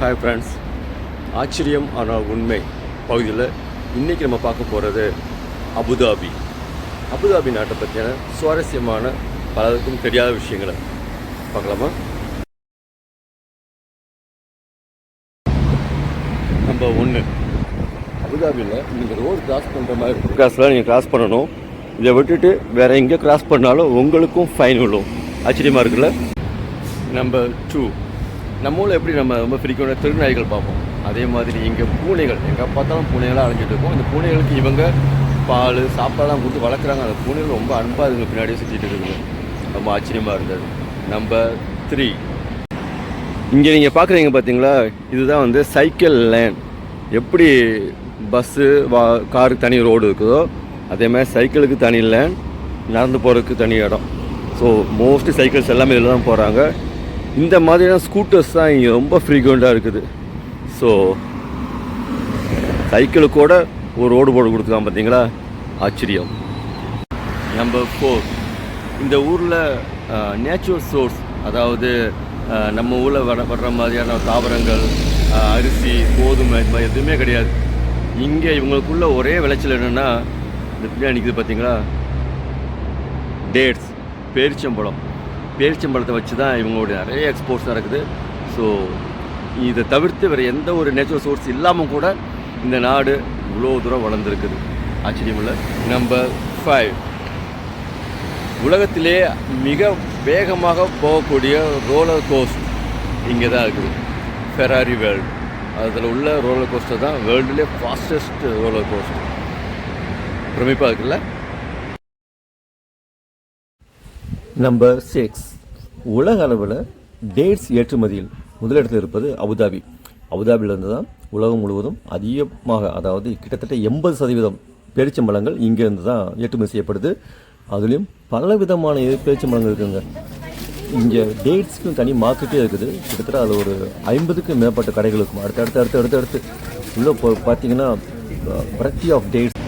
Hi friends ஆச்சரியம் ஆனால் உண்மை. பகுதியில் இன்றைக்கி நம்ம பார்க்க போகிறது அபுதாபி. அபுதாபி நாட்டை பற்றியான சுவாரஸ்யமான பலருக்கும் தெரியாத விஷயங்களை பார்க்கலாமா? நம்ம ஒன்று அபுதாபியில் நீங்கள் ரோடு கிராஸ் பண்ணுற மாதிரி கிராஸில் நீங்கள் கிராஸ் பண்ணணும். இதை விட்டுட்டு வேறு எங்கே கிராஸ் பண்ணாலும் உங்களுக்கும் ஃபைன் விழும் ஆச்சரியமாக இருக்குல்ல? நம்பர் டூ நம்ம ஊரில் எப்படி நம்ம ரொம்ப ஃப்ரீக்வெண்ட்டாக திருநாய்கள் பார்ப்போம்? அதே மாதிரி இங்கே பூனைகள். எங்கே பார்த்தாலும் பூனைகளாக அலைஞ்சிட்டு இருக்கும். அந்த பூனைகளுக்கு இவங்க பால் சாப்பாடெல்லாம் கொடுத்து வளர்க்குறாங்க. அந்த பூனைகள் ரொம்ப அன்பாக அதுங்க பின்னாடியே சுற்றிட்டு இருக்குது. ரொம்ப ஆச்சரியமாக இருந்தது. நம்பர் த்ரீ இங்கே நீங்கள் பார்க்குறீங்க பார்த்தீங்களா? இதுதான் வந்து சைக்கிள் லேன் எப்படி பஸ்ஸு வா காருக்கு தனி ரோடு இருக்குதோ அதே மாதிரி சைக்கிளுக்கு தனி லேன் நடந்து போகிறதுக்கு தனி இடம். ஸோ மோஸ்ட்லி சைக்கிள்ஸ் எல்லாமே இதில் தான் போகிறாங்க இந்த மாதிரியான ஸ்கூட்டர்ஸ் தான் இங்கே ரொம்ப ஃப்ரீக்வெண்ட்டாக இருக்குது. ஸோ சைக்கிளுக்கு கூட ஒரு ரோடு போட்டு கொடுத்துருக்கான் பார்த்தீங்களா ஆச்சரியம். நம்பர் ஃபோர் இந்த ஊரில் நேச்சுரல் சோர்ஸ் அதாவது நம்ம ஊரில் வர வர்ற மாதிரியான தாவரங்கள் அரிசி கோதுமை இது மாதிரி எதுவுமே கிடையாது. இங்கே இவங்களுக்குள்ள ஒரே விளைச்சல் என்னென்னா இந்த பின்னாடி நிற்குது பார்த்தீங்களா டேட்ஸ் பேரிச்சம்பழம். பேரிச்சம்பழத்தை வச்சு தான் இவங்களுடைய நிறைய எக்ஸ்போர்ட்ஸ் நடக்குது. ஸோ இதை தவிர்த்து வேறு எந்த ஒரு நேச்சுரல் சோர்ஸ் இல்லாமல் கூட இந்த நாடு இவ்வளோ தூரம் வளர்ந்துருக்குது. ஆச்சரியமில்ல. நம்பர் ஃபைவ் உலகத்திலே மிக வேகமாக போகக்கூடிய ரோலர் கோஸ்ட் இங்கே தான் இருக்குது. ஃபெராரி வேர்ல்டு அதில் உள்ள ரோலர் கோஸ்டர் தான் வேர்ல்டுலே ஃபாஸ்டஸ்ட் ரோலர் கோஸ்ட் பிரமிப்பாக இருக்குல்ல? நம்பர் சிக்ஸ் உலக அளவில் டேட்ஸ் ஏற்றுமதியில் முதலிடத்தில் இருப்பது அபுதாபி. அபுதாபியிலிருந்து தான் உலகம் முழுவதும் அதிகமாக அதாவது கிட்டத்தட்ட எண்பது சதவீதம் பேரிச்சம்பழங்கள் இங்கேருந்து தான் ஏற்றுமதி செய்யப்படுது. அதுலேயும் பல விதமான பேரிச்சம்பழங்கள் இருக்குங்க. இங்கே டேட்ஸ்க்கு தனி மார்க்கெட்டே இருக்குது. கிட்டத்தட்ட அதில் ஒரு ஐம்பதுக்கும் மேற்பட்ட கடைகள் இருக்கும். அடுத்து அடுத்து அடுத்து அடுத்து அடுத்து. உள்ளே பார்த்தீங்கன்னா variety of dates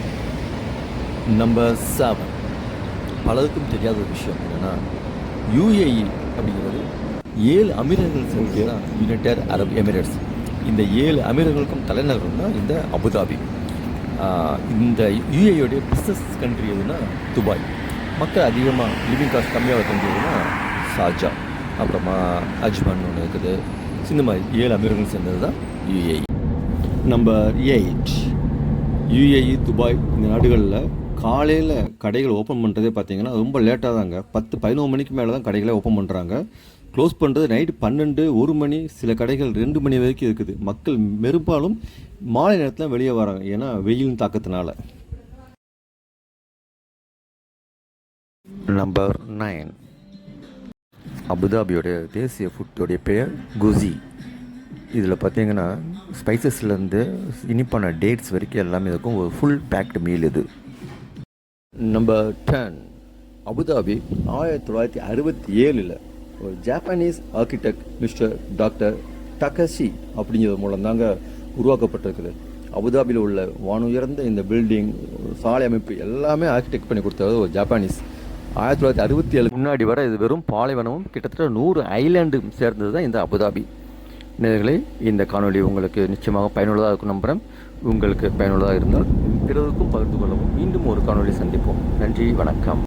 number seven பலருக்கும் தெரியாத ஒரு விஷயம் என்னன்னா யுஏஇ அப்படிங்கிறது ஏழு அமீரகங்கள் சேர்ந்து தான் யுனைடெட் அரப் எமிரேட்ஸ் இந்த ஏழு அமீரகங்களுக்கும் தலைநகரம் தான் இந்த அபுதாபி. இந்த யுஏஇயோடைய பிஸ்னஸ் கண்ட்ரி எதுனா துபாய். மக்கள் அதிகமாக லிவிங் காஸ்ட் கம்மியாக தங்கியதுன்னா ஷார்ஜா அப்புறமா அஜ்மான் ஒன்று இருக்குது. இந்த மாதிரி ஏழு அமீரகங்கள் சேர்ந்தது தான் UAE number eight UAE Dubai இந்த நாடுகளில் காலையில் கடைகள் ஓப்பன் பண்ணுறதே பார்த்தீங்கன்னா ரொம்ப லேட்டாக தாங்க. பத்து பதினோரு மணிக்கு மேலே தான் கடைகளை ஓப்பன் பண்ணுறாங்க க்ளோஸ் பண்ணுறது நைட்டு பன்னெண்டு ஒரு மணி சில கடைகள் ரெண்டு மணி வரைக்கும் இருக்குது. மக்கள் பெரும்பாலும் மாலை நேரத்தில் வெளியே வராங்க. ஏன்னா வெயிலின் தாக்கத்தினால. நம்பர் நைன் அபுதாபியோடைய தேசிய ஃபுட்டோடைய பெயர் குசி. இதில் பார்த்தீங்கன்னா ஸ்பைசஸ்லேருந்து இனிப்பான டேட்ஸ் வரைக்கும் எல்லாமே இருக்கும். ஒரு ஃபுல் பேக்டு மீல் இது. நம்பர் டென் அபுதாபி ஆயிரத்தி தொள்ளாயிரத்தி அறுபத்தி ஏழில் ஒரு Japanese architect mister doctor Takashi அப்படிங்கிறது மூலம் தாங்க உருவாக்கப்பட்டிருக்குது. அபுதாபியில் உள்ள வானுயர்ந்த இந்த பில்டிங் சாலை அமைப்பு எல்லாமே ஆர்கிடெக்ட் பண்ணி கொடுத்தது ஒரு ஜாப்பானீஸ் ஆயிரத்தி தொள்ளாயிரத்தி அறுபத்தி ஏழு முன்னாடி வர இது வெறும் பாலைவனமும் கிட்டத்தட்ட நூறு ஐலாண்டும் சேர்ந்தது தான் இந்த அபுதாபி. நேர்களை இந்த காணொளி உங்களுக்கு நிச்சயமாக பயனுள்ளதாக இருக்கும் நம்புகிறேன் உங்களுக்கு பயனுள்ளதாக இருந்தால் பிறருக்கும் பகிர்ந்து கொள்ளவும். மீண்டும் ஒரு காணொலி சந்திப்போம். நன்றி வணக்கம்.